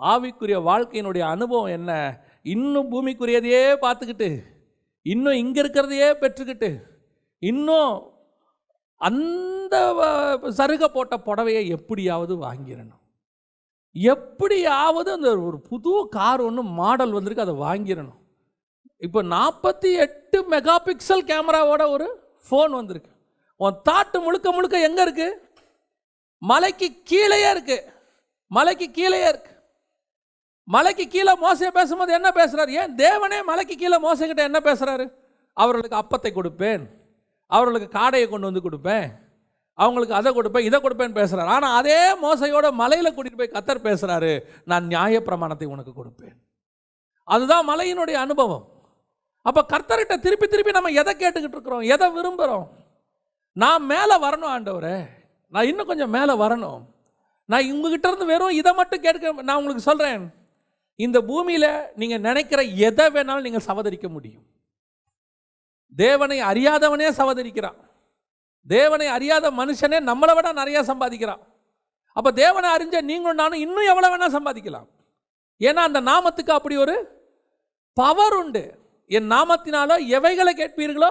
ஆவிக்குரிய வாழ்க்கையினுடைய அனுபவம் என்ன? இன்னும் பூமிக்குரியதையே பார்த்துக்கிட்டு இன்னும் இங்கே இருக்கிறதையே பெற்றுக்கிட்டு இன்னும் அந்த வ- சருக போட்ட புடவையை எப்படியாவது வாங்கிடணும். எப்படியாவது அந்த ஒரு புது கார் ஒன்று மாடல் வந்திருக்கு அதை வாங்கிடணும். இப்போ நாற்பத்தி எட்டு மெகா பிக்சல் கேமராவோட ஒரு ஃபோன் வந்திருக்கு. உன் தாட்டு முழுக்க முழுக்க எங்கே இருக்குது மலைக்கு கீழேயே இருக்குது மலைக்கு கீழேயே இருக்குது மலைக்கு கீழே மோசையை பேசும்போது என்ன பேசுகிறார் ஏன் தேவனே மலைக்கு கீழே மோசைக்கிட்ட என்ன பேசுகிறாரு அவர்களுக்கு அப்பத்தை கொடுப்பேன். அவர்களுக்கு காடையை கொண்டு வந்து கொடுப்பேன். அவங்களுக்கு அதை கொடுப்பேன் இதை கொடுப்பேன்னு பேசுகிறார் ஆனால் அதே மோசையோட மலையில் கூட்டிகிட்டு போய் கத்தர் பேசுகிறாரு நான் நியாயப்பிரமாணத்தை உனக்கு கொடுப்பேன். அதுதான் மலையினுடைய அனுபவம். அப்போ கர்த்தர்கிட்ட திருப்பி திருப்பி நம்ம எதை கேட்டுக்கிட்டு இருக்கிறோம்? எதை விரும்புகிறோம் நான் மேலே வரணும் ஆண்டவரே. நான் இன்னும் கொஞ்சம் மேலே வரணும். நான் உங்ககிட்ட இருந்து வெறும் இதை மட்டும் கேட்க நான் உங்களுக்கு சொல்கிறேன் இந்த பூமியில் நீங்கள் நினைக்கிற எதை வேணாலும் நீங்கள் சவதரிக்க முடியும். தேவனை அறியாதவனே சவதரிக்கிறான். தேவனை அறியாத மனுஷனே நம்மளை விட நிறையா சம்பாதிக்கிறான். அப்போ தேவனை அறிஞ்ச நீங்களும் நானும் இன்னும் எவ்வளோ வேணால் சம்பாதிக்கலாம். ஏன்னா அந்த நாமத்துக்கு அப்படி ஒரு பவர் உண்டு. என் நாமத்தினாலோ எவைகளை கேட்பீர்களோ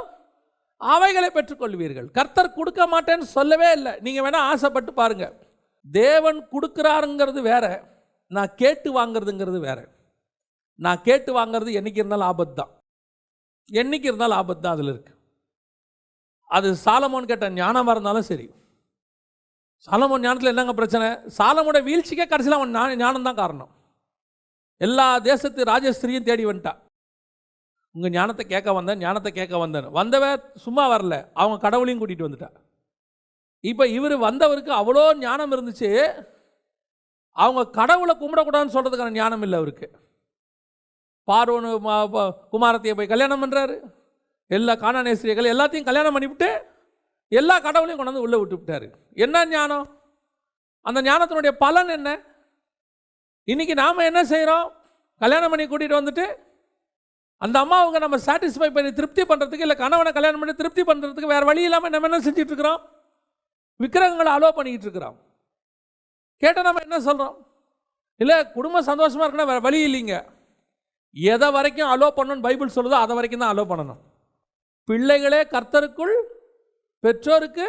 அவைகளை பெற்றுக்கொள்வீர்கள். கர்த்தர் கொடுக்க மாட்டேன்னு சொல்லவே இல்லை. நீங்கள் வேணால் ஆசைப்பட்டு பாருங்கள் தேவன் கொடுக்குறாருங்கிறது வேற. நான் கேட்டு வாங்குறதுங்கிறது வேற. நான் கேட்டு வாங்குறது என்னைக்கு இருந்தாலும் ஆபத்து தான் என்னைக்கு இருந்தாலும் ஆபத்து தான் அதில் இருக்கு. அது சாலமோன் கேட்ட ஞானமாக இருந்தாலும் சரி. சாலமோன் ஞானத்தில் என்னங்க பிரச்சனை? சாலமோட வீழ்ச்சிக்கே கடைசியில் அவன் ஞானம் தான் காரணம். எல்லா தேசத்து ராஜஸ்திரியும் தேடி வந்துட்டா. உங்கள் ஞானத்தை கேட்க வந்தேன் ஞானத்தை கேட்க வந்தேன். வந்தவ சும்மா வரல. அவங்க கடவுளையும் கூட்டிகிட்டு வந்துட்டா. இப்போ இவர் வந்தவருக்கு அவ்வளோ ஞானம் இருந்துச்சு. அவங்க கடவுளை கும்பிடக்கூடாதுன்னு சொல்கிறதுக்கான ஞானம் இல்லை அவருக்கு. பார்வனு குமாரத்தையை போய் கல்யாணம் பண்ணுறாரு எல்லா காணாநேசிரியர்கள் எல்லாத்தையும் கல்யாணம் பண்ணிவிட்டு எல்லா கடவுளையும் கொண்டாந்து உள்ளே விட்டு விட்டார். என்ன ஞானம்? அந்த ஞானத்தினுடைய பலன் என்ன? இன்னைக்கு நாம் என்ன செய்கிறோம் கல்யாணம் பண்ணி கூட்டிகிட்டு வந்துட்டு அந்த அம்மாவுக்கு நம்ம சாட்டிஸ்ஃபை பண்ணி திருப்தி பண்ணுறதுக்கு இல்லை கணவனை கல்யாணம் பண்ணி திருப்தி பண்ணுறதுக்கு வேறு வழி இல்லாமல் நம்ம என்ன செஞ்சிட்ருக்குறோம் இருக்கிறோம்? விக்கிரகங்களை அலோ பண்ணிக்கிட்டு இருக்கிறோம். கேட்டால் நம்ம என்ன சொல்கிறோம் இல்லை குடும்பம் சந்தோஷமாக இருக்குன்னா வேறு வழி இல்லைங்க. எதை வரைக்கும் அலோ பண்ணணும்னு பைபிள் சொல்லுதோ அதை வரைக்கும் தான் அலோ பண்ணணும். பிள்ளைகளே கர்த்தருக்குள் பெற்றோருக்கு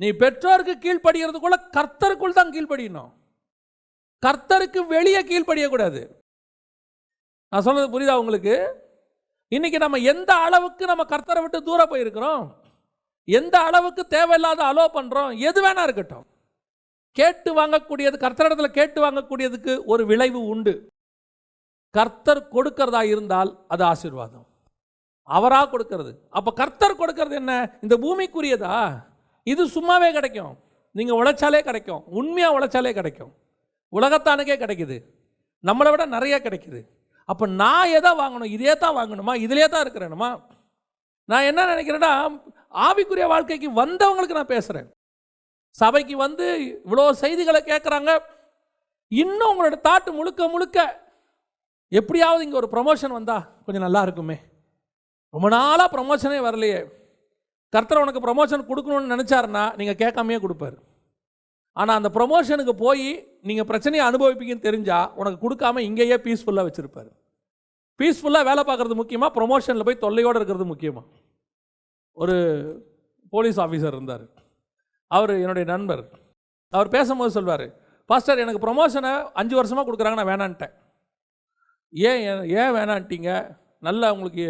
நீ பெற்றோருக்கு கீழ்ப்படுகிறதுக்குள்ள கர்த்தருக்குள் தான் கீழ்ப்படியணும். கர்த்தருக்கு வெளியே கீழ்ப்படியக்கூடாது. நான் சொன்னது புரியுதா உங்களுக்கு? இன்னைக்கு நம்ம எந்த அளவுக்கு நம்ம கர்த்தரை விட்டு தூரம் போயிருக்கிறோம்? எந்த அளவுக்கு தேவையில்லாத அலோ பண்ணுறோம் எது வேணா இருக்கட்டும். கேட்டு வாங்கக்கூடியது கர்த்தரிடத்தில் கேட்டு வாங்கக்கூடியதுக்கு ஒரு விளைவு உண்டு. கர்த்தர் கொடுக்கிறதா இருந்தால் அது ஆசீர்வாதம். அவராக கொடுக்கிறது. அப்போ கர்த்தர் கொடுக்கறது என்ன? இந்த பூமிக்குரியதா? இது சும்மாவே கிடைக்கும். நீங்கள் உழைச்சாலே கிடைக்கும். உண்மையாக உழைச்சாலே கிடைக்கும். உலகத்தானுக்கே கிடைக்குது. நம்மளை விட நிறைய கிடைக்குது. அப்போ நான் எதை வாங்கணும்? இதே தான் வாங்கணுமா? இதிலே தான் இருக்கிறேனுமா? நான் என்ன நினைக்கிறேன்னா ஆவிக்குரிய வாழ்க்கைக்கு வந்தவங்களுக்கு நான் பேசுகிறேன் சபைக்கு வந்து இவ்வளோ செய்திகளை கேட்குறாங்க. இன்னும் உங்களோட தாட்டு முழுக்க முழுக்க எப்படியாவது இங்கே ஒரு ப்ரொமோஷன் வந்தா கொஞ்சம் நல்லா இருக்குமே. ரொம்ப நாளாக ப்ரமோஷனே வரலையே. கர்த்தர் உனக்கு ப்ரமோஷன் கொடுக்கணும்னு நினச்சாருன்னா நீங்கள் கேட்காமையே கொடுப்பாரு. ஆனால் அந்த ப்ரொமோஷனுக்கு போய் நீங்கள் பிரச்சனையை அனுபவிப்பீங்கன்னு தெரிஞ்சால் உனக்கு கொடுக்காம இங்கேயே பீஸ்ஃபுல்லாக வச்சுருப்பாரு. பீஸ்ஃபுல்லாக வேலை பார்க்குறது முக்கியமாக ப்ரொமோஷனில் போய் தொல்லையோடு இருக்கிறது முக்கியமாக ஒரு போலீஸ் ஆஃபீஸர் இருந்தார். அவர் என்னுடைய நண்பர். அவர் பேசும்போது சொல்வார் பாஸ்டர் எனக்கு ப்ரொமோஷனை அஞ்சு வருஷமாக கொடுக்குறாங்க நான் வேணான்ட்டேன். ஏன் ஏன் வேணான்ட்டீங்க? நல்லா உங்களுக்கு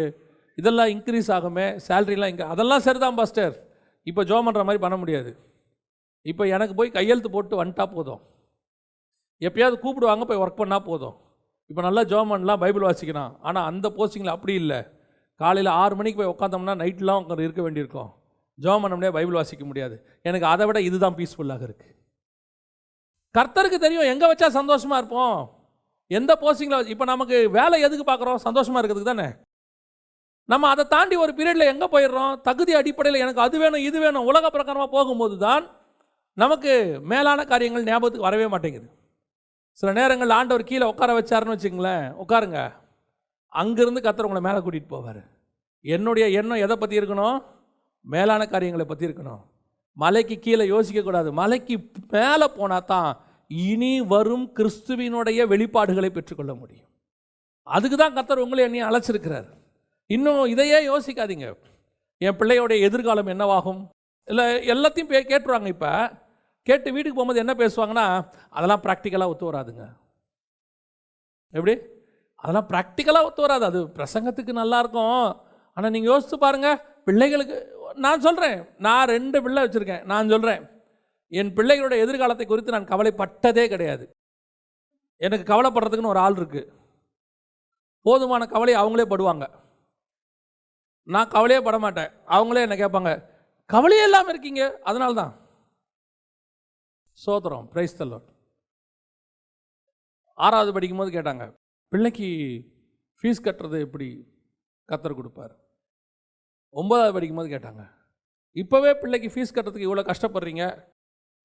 இதெல்லாம் இன்க்ரீஸ் ஆகுமே சேலரிலாம் இங்கே அதெல்லாம் சரிதான் பாஸ்டர். இப்போ ஜோ பண்ணுற மாதிரி பண்ண முடியாது. இப்போ எனக்கு போய் கையெழுத்து போட்டு வந்துட்டா போதும். எப்பயாவது கூப்பிடுவாங்க போய் ஒர்க் பண்ணால் போதும். இப்போ நல்லா ஜோ பண்ணலாம் பைபிள் வாசிக்கலாம். ஆனால் அந்த போஸ்டிங்கில் அப்படி இல்லை. காலையில் ஆறு மணிக்கு போய் உட்காந்தோம்னா நைட்லாம் உட்காந்து இருக்க வேண்டியிருக்கும். ஜோம் பண்ண முடியாது பைபிள் வாசிக்க முடியாது. எனக்கு அதை விட இதுதான் பீஸ்ஃபுல்லாக இருக்குது கர்த்தருக்கு தெரியும் எங்கே வச்சா சந்தோஷமாக இருப்போம்? எந்த போஸ்டிங்கில் இப்போ நமக்கு வேலை எதுக்கு பார்க்குறோம்? சந்தோஷமாக இருக்கிறதுக்கு தானே? நம்ம அதை தாண்டி ஒரு பீரியடில் எங்கே போயிடுறோம்? தகுதி அடிப்படையில் எனக்கு அது வேணும் இது வேணும் உலக பிரகாரமாக போகும்போது தான் நமக்கு மேலான காரியங்கள் ஞாபகத்துக்கு வரவே மாட்டேங்குது. சில நேரங்கள் ஆண்டவர் கீழே உட்கார வச்சாருன்னு வச்சுங்களேன் உட்காருங்க. அங்கேருந்து கத்தர் உங்களை மேலே கூட்டிகிட்டு போவார். என்னுடைய எண்ணம் எதை பற்றி இருக்கணும்? மேலான காரியங்களை பற்றி இருக்கணும். மலைக்கு கீழே யோசிக்கக்கூடாது மலைக்கு மேலே போனால் தான் இனி வரும் கிறிஸ்துவினுடைய வெளிப்பாடுகளை பெற்றுக்கொள்ள முடியும். அதுக்கு தான் கர்த்தர் உங்களை என்னையும் அழைச்சிருக்கிறார். இன்னும் இதையே யோசிக்காதீங்க. என் பிள்ளையோடைய எதிர்காலம் என்னவாகும்? இல்லை எல்லாத்தையும் பே கேட்டுருவாங்க இப்போ. கேட்டு வீட்டுக்கு போகும்போது என்ன பேசுவாங்கன்னா அதெல்லாம் ப்ராக்டிக்கலாக ஒத்து வராதுங்க. எப்படி? அதெல்லாம் ப்ராக்டிக்கலாக ஒத்து வராது. அது பிரசங்கத்துக்கு நல்லா இருக்கும். ஆனால் நீங்கள் யோசித்து பாருங்கள் பிள்ளைகளுக்கு நான் சொல்கிறேன் நான் ரெண்டு பிள்ளை வச்சுருக்கேன். நான் சொல்கிறேன் என் பிள்ளைகளோட எதிர்காலத்தை குறித்து நான் கவலைப்பட்டதே கிடையாது. எனக்கு கவலைப்படுறதுக்குன்னு ஒரு ஆள் இருக்குது போதுமான கவலை அவங்களே படுவாங்க. நான் கவலையே பட மாட்டேன். அவங்களே என்ன கேட்பாங்க கவலையே இல்லாமல் இருக்கீங்க. அதனால தான் சோதரம் பிரைஸ் தல்லோட் ஆறாவது படிக்கும்போது கேட்டாங்க பிள்ளைக்கு ஃபீஸ் கட்டுறது எப்படி? கத்தர் கொடுப்பார். ஒம்பதாவது படிக்கும்போது கேட்டாங்க இப்போவே பிள்ளைக்கு ஃபீஸ் கட்டுறதுக்கு இவ்வளோ கஷ்டப்படுறீங்க?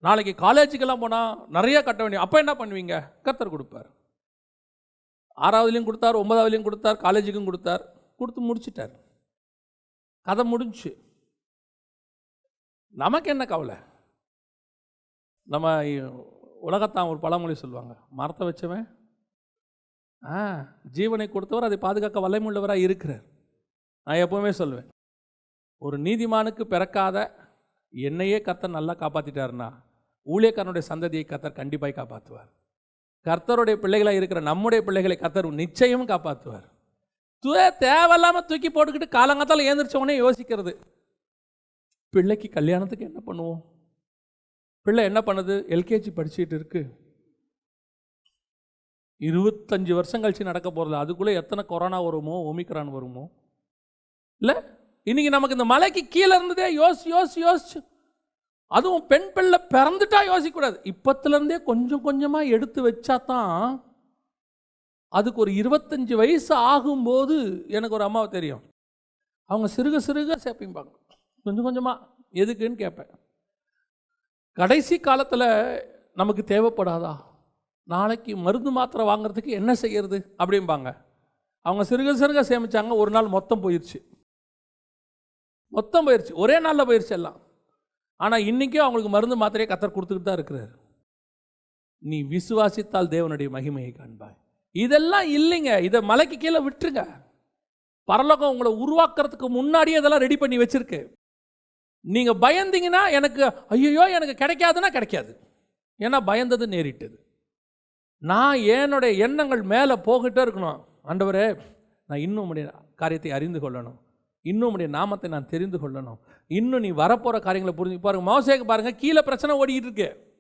நாளைக்கு காலேஜுக்கெல்லாம் போனால் நிறையா கட்ட வேண்டிய அப்போ என்ன பண்ணுவீங்க? கத்தர் கொடுப்பார். ஆறாவதுலேயும் கொடுத்தார் ஒன்பதாவதுலேயும் கொடுத்தார் காலேஜுக்கும் கொடுத்தார் கொடுத்து முடிச்சிட்டார். கதை முடிஞ்சுச்சு நமக்கு என்ன கவலை? நம்ம உலகத்தான் ஒரு பழமொழி சொல்லுவாங்க மரத்தை வச்சவன் ஆ ஜீவனை கொடுத்தவர் அதை பாதுகாக்க வல்லமுள்ளவராக இருக்கிறார். நான் எப்போவுமே சொல்லுவேன் ஒரு நீதிமானுக்கு பிறக்காத என்னையே கர்த்தர் நல்லா காப்பாற்றிட்டாருன்னா ஊழியக்காரனுடைய சந்ததியை கர்த்தர் கண்டிப்பாக காப்பாற்றுவார் கர்த்தருடைய பிள்ளைகளாக இருக்கிற நம்முடைய பிள்ளைகளை கர்த்தர் நிச்சயம் காப்பாற்றுவார் துவே தேவையில்லாமல் தூக்கி போட்டுக்கிட்டு காலங்காத்தால் ஏந்திரிச்சவனே யோசிக்கிறது. பிள்ளைக்கு கல்யாணத்துக்கு என்ன பண்ணுவோம்? பிள்ளை என்ன பண்ணுது? எல்கேஜி படிச்சுட்டு இருக்கு. இருபத்தஞ்சு வருஷம் கழிச்சு நடக்க போகிறது அதுக்குள்ளே எத்தனை கொரோனா வருமோ ஒமிக்ரான் வருமோ? இல்லை? இன்னைக்கு நமக்கு இந்த மலைக்கு கீழே இருந்ததே யோசி யோசி யோசிச்சு. அதுவும் பெண் பிள்ளை பிறந்துட்டா யோசிக்கக்கூடாது. இப்பத்துலேருந்தே கொஞ்சம் கொஞ்சமாக எடுத்து வச்சா தான் அதுக்கு ஒரு இருபத்தஞ்சி வயசு ஆகும்போது எனக்கு ஒரு அம்மாவை தெரியும். அவங்க சிறுக சிறுக சேர்ப்பிம்பாங்க கொஞ்சம் கொஞ்சமாக எதுக்குன்னு கேட்பேன். கடைசி காலத்தில் நமக்கு தேவைப்படாதா? நாளைக்கு மருந்து மாத்திரை வாங்குறதுக்கு என்ன செய்யறது? அப்படிம்பாங்க. அவங்க சிறுக சிறுக சேமிச்சாங்க. ஒரு நாள் மொத்தம் போயிடுச்சு மொத்தம் பயிற்சி ஒரே நாளில் பயிற்சி எல்லாம். ஆனால் இன்றைக்கும் அவங்களுக்கு மருந்து மாத்திரையை கத்தர் கொடுத்துக்கிட்டு தான் இருக்கிறார். நீ விசுவாசித்தால் தேவனுடைய மகிமையை காண்பாய். இதெல்லாம் இல்லைங்க. இதை மலைக்கு கீழே விட்டுருங்க. பரலோகம் உங்களை உருவாக்குறதுக்கு முன்னாடியே இதெல்லாம் ரெடி பண்ணி வச்சுருக்கு. நீங்கள் பயந்தீங்கன்னா எனக்கு ஐயோ எனக்கு கிடைக்காதுன்னா கிடைக்காது. ஏன்னா பயந்தது நேரிட்டது. நான் என்னுடைய எண்ணங்கள் மேலே போகிட்டே இருக்கணும். ஆண்டவரே நான் இன்னும் உடைய காரியத்தை அறிந்து கொள்ளணும். இன்னும் உடைய நாமத்தை நான் தெரிந்து கொள்ளணும். இன்னும் நீ வரப்போகிற காரியங்களை புரிஞ்சு பாருங்க மோசேக்கு பாருங்க கீழே பிரச்சனை ஓடிக்கிட்டு இருக்கு.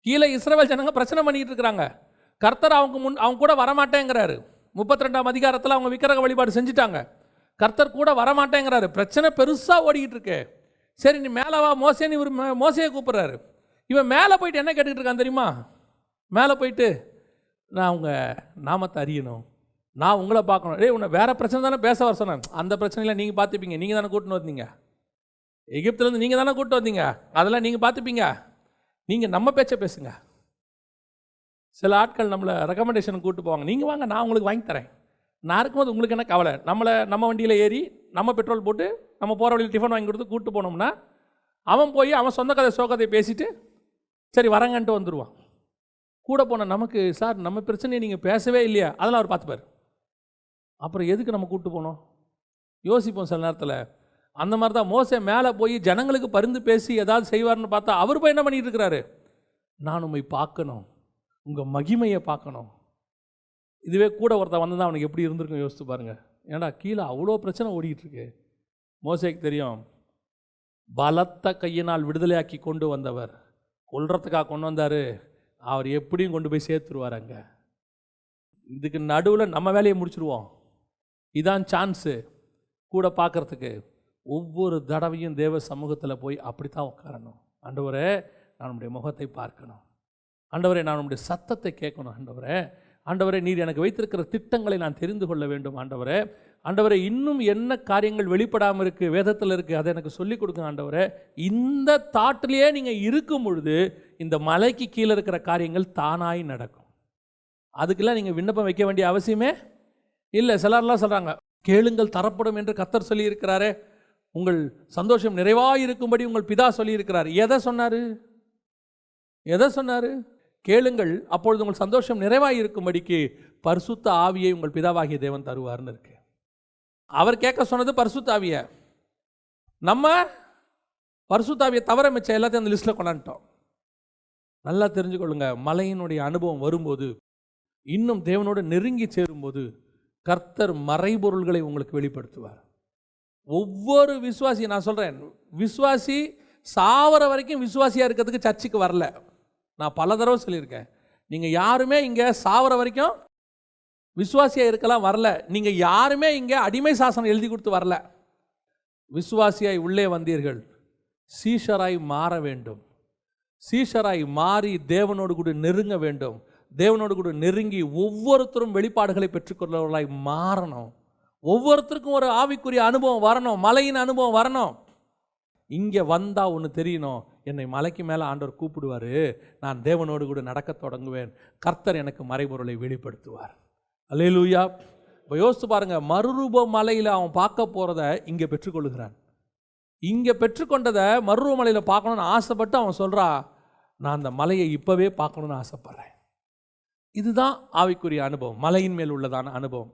கீழே இஸ்ரவேல் ஜனங்க பிரச்சனை பண்ணிக்கிட்டு இருக்கிறாங்க கர்த்தர் அவங்க முன் அவங்க கூட வரமாட்டேங்கிறாரு. முப்பத்தி ரெண்டாம் அதிகாரத்தில் அவங்க விக்கிரக வழிபாடு செஞ்சுட்டாங்க. கர்த்தர் கூட வரமாட்டேங்கிறாரு. பிரச்சனை பெருசாக ஓடிக்கிட்டு இருக்கு. சரி நீ மேலே வா மோசேன்னு இவர் மே- மோசையை கூப்பிட்றாரு. இவன் மேலே போயிட்டு என்ன கேட்டுக்கிட்டு இருக்கான் தெரியுமா? மேலே போயிட்டு நான் அவங்க நாமத்தை அறியணும். நான் உங்களை பார்க்கணும். டேய் உன்னை வேறு பிரச்சனை தானே பேச வர சொன்னேன். அந்த பிரச்சனையில் நீங்கள் பார்த்துப்பீங்க. நீங்கள் தானே கூட்டின்னு வந்தீங்க. எகிப்துலேருந்து நீங்கள் தானே கூப்பிட்டு வந்தீங்க. அதெல்லாம் நீங்கள் பார்த்துப்பீங்க. நீங்கள் நம்ம பேச்சை பேசுங்க. சில ஆட்கள் நம்மளை ரெக்கமெண்டேஷன் கூட்டு போவாங்க. நீங்கள் வாங்க நான் உங்களுக்கு வாங்கி தரேன். நான் இருக்கும்போது உங்களுக்கு என்ன கவலை? நம்மளை நம்ம வண்டியில் ஏறி நம்ம பெட்ரோல் போட்டு நம்ம போகிற வழியில் டிஃபன் வாங்கி கொடுத்து கூப்பிட்டு போனோம்னா அவன் போய் அவன் சொந்த கதை சோகத்தை பேசிட்டு சரி வரங்கன்ட்டு வந்துடுவான் கூட போன நமக்கு சார் நம்ம பிரச்சனையை நீங்கள் பேசவே இல்லையா? அதெல்லாம் அவர் பார்த்துப்பார். அப்புறம் எதுக்கு நம்ம கூப்பிட்டு போனோம்? யோசிப்போம் சில நேரத்தில். அந்த மாதிரி தான் மோசை மேலே போய் ஜனங்களுக்கு பருந்து பேசி ஏதாவது செய்வார்னு பார்த்தா அவர் போய் என்ன பண்ணிட்டு இருக்கிறாரு? நான் உண்மை பார்க்கணும். உங்கள் மகிமையை பார்க்கணும். இதுவே கூட ஒருத்தன் வந்து அவனுக்கு எப்படி இருந்திருக்கும் யோசித்து பாருங்க. ஏன்னா கீழே அவ்வளோ பிரச்சனை ஓடிக்கிட்டு இருக்கு. தெரியும். பலத்த கையினால் விடுதலையாக்கி கொண்டு வந்தவர். கொல்றதுக்காக கொண்டு வந்தார். அவர் எப்படியும் கொண்டு போய் சேர்த்துருவார் அங்கே. இதுக்கு நடுவில் நம்ம வேலையை முடிச்சுருவோம். இதான் சான்ஸு. கூட பார்க்கறதுக்கு ஒவ்வொரு தடவையும் தேவ சமூகத்தில் போய் அப்படி தான் உட்காரணும். ஆண்டவரே நான் நம்முடைய முகத்தை பார்க்கணும். ஆண்டவரே நான் நம்முடைய சத்தத்தை கேட்கணும். ஆண்டவரே ஆண்டவரே நீர் எனக்கு வைத்திருக்கிற திட்டங்களை நான் தெரிந்து கொள்ள வேண்டும். ஆண்டவரே ஆண்டவரே இன்னும் என்ன காரியங்கள் வெளிப்படாமல் இருக்குது வேதத்தில் இருக்குது அதை எனக்கு சொல்லிக் கொடுங்க. ஆண்டவரே இந்த தாட்டிலேயே நீங்கள் இருக்கும் பொழுது இந்த மலைக்கு கீழே இருக்கிற காரியங்கள் தானாய் நடக்கும். அதுக்கெல்லாம் நீங்கள் விண்ணப்பம் வைக்க வேண்டிய அவசியமே இல்லை சிலர்லாம் சொல்கிறாங்க கேளுங்கள் தரப்படும் என்று கத்தர் சொல்லியிருக்கிறாரே. உங்கள் சந்தோஷம் நிறைவாக இருக்கும்படி உங்கள் பிதா சொல்லியிருக்கிறார். எதை சொன்னார்? எதை சொன்னார்? கேளுங்கள் அப்பொழுது உங்கள் சந்தோஷம் நிறைவாக இருக்கும்படிக்கு பரிசுத்த ஆவியை உங்கள் பிதாவாகிய தேவன் தருவார்னு இருக்கு. அவர் கேட்க சொன்னது பரிசுத்த ஆவியை. நம்ம பரிசுத்தாவியை தவிர மிச்சம் எல்லாத்தையும் அந்த லிஸ்ட்டில் கொண்டாண்டோம் நல்லா தெரிஞ்சுக்கொள்ளுங்க மலையினுடைய அனுபவம் வரும்போது இன்னும் தேவனோடு நெருங்கி சேரும்போது கர்த்தர் மறைபொருள்களை உங்களுக்கு வெளிப்படுத்துவார். ஒவ்வொரு விசுவாசி நான் சொல்கிறேன் விசுவாசி சாவர வரைக்கும் விசுவாசியாக இருக்கிறதுக்கு சர்ச்சுக்கு வரல. நான் பல தடவை சொல்லியிருக்கேன். நீங்கள் யாருமே இங்கே சாவர வரைக்கும் விசுவாசியாக இருக்கலாம் வரல. நீங்கள் யாருமே இங்கே அடிமை சாசனம் எழுதி கொடுத்து வரல. விசுவாசியாய் உள்ளே வந்தீர்கள். சீஷராய் மாற வேண்டும். சீஷராய் மாறி தேவனோடு கூட நெருங்க வேண்டும். தேவனோடு கூட நெருங்கி ஒவ்வொருத்தரும் வெளிப்பாடுகளை பெற்றுக்கொள்ளவர்களாய் மாறணும். ஒவ்வொருத்தருக்கும் ஒரு ஆவிக்குரிய அனுபவம் வரணும் மலையின் அனுபவம் வரணும். இங்கே வந்தால் ஒன்று தெரியணும் என்னை மலைக்கு மேலே ஆண்டவர் கூப்பிடுவார் நான் தேவனோடு கூட நடக்கத் தொடங்குவேன் கர்த்தர் எனக்கு மறைபொருளை வெளிப்படுத்துவார். அல்லேலூயா. இப்போ யோசித்து பாருங்கள் மறுரூப மலையில் அவன் பார்க்க போகிறத இங்கே பெற்றுக்கொள்கிறான் இங்கே பெற்றுக்கொண்டதை மறுரூப மலையில் பார்க்கணுன்னு ஆசைப்பட்டு அவன் சொல்கிறா நான் அந்த மலையை இப்போவே பார்க்கணுன்னு ஆசைப்பட்றேன். இதுதான் ஆவிக்குரிய அனுபவம். மலையின் மேல் உள்ளதான அனுபவம்.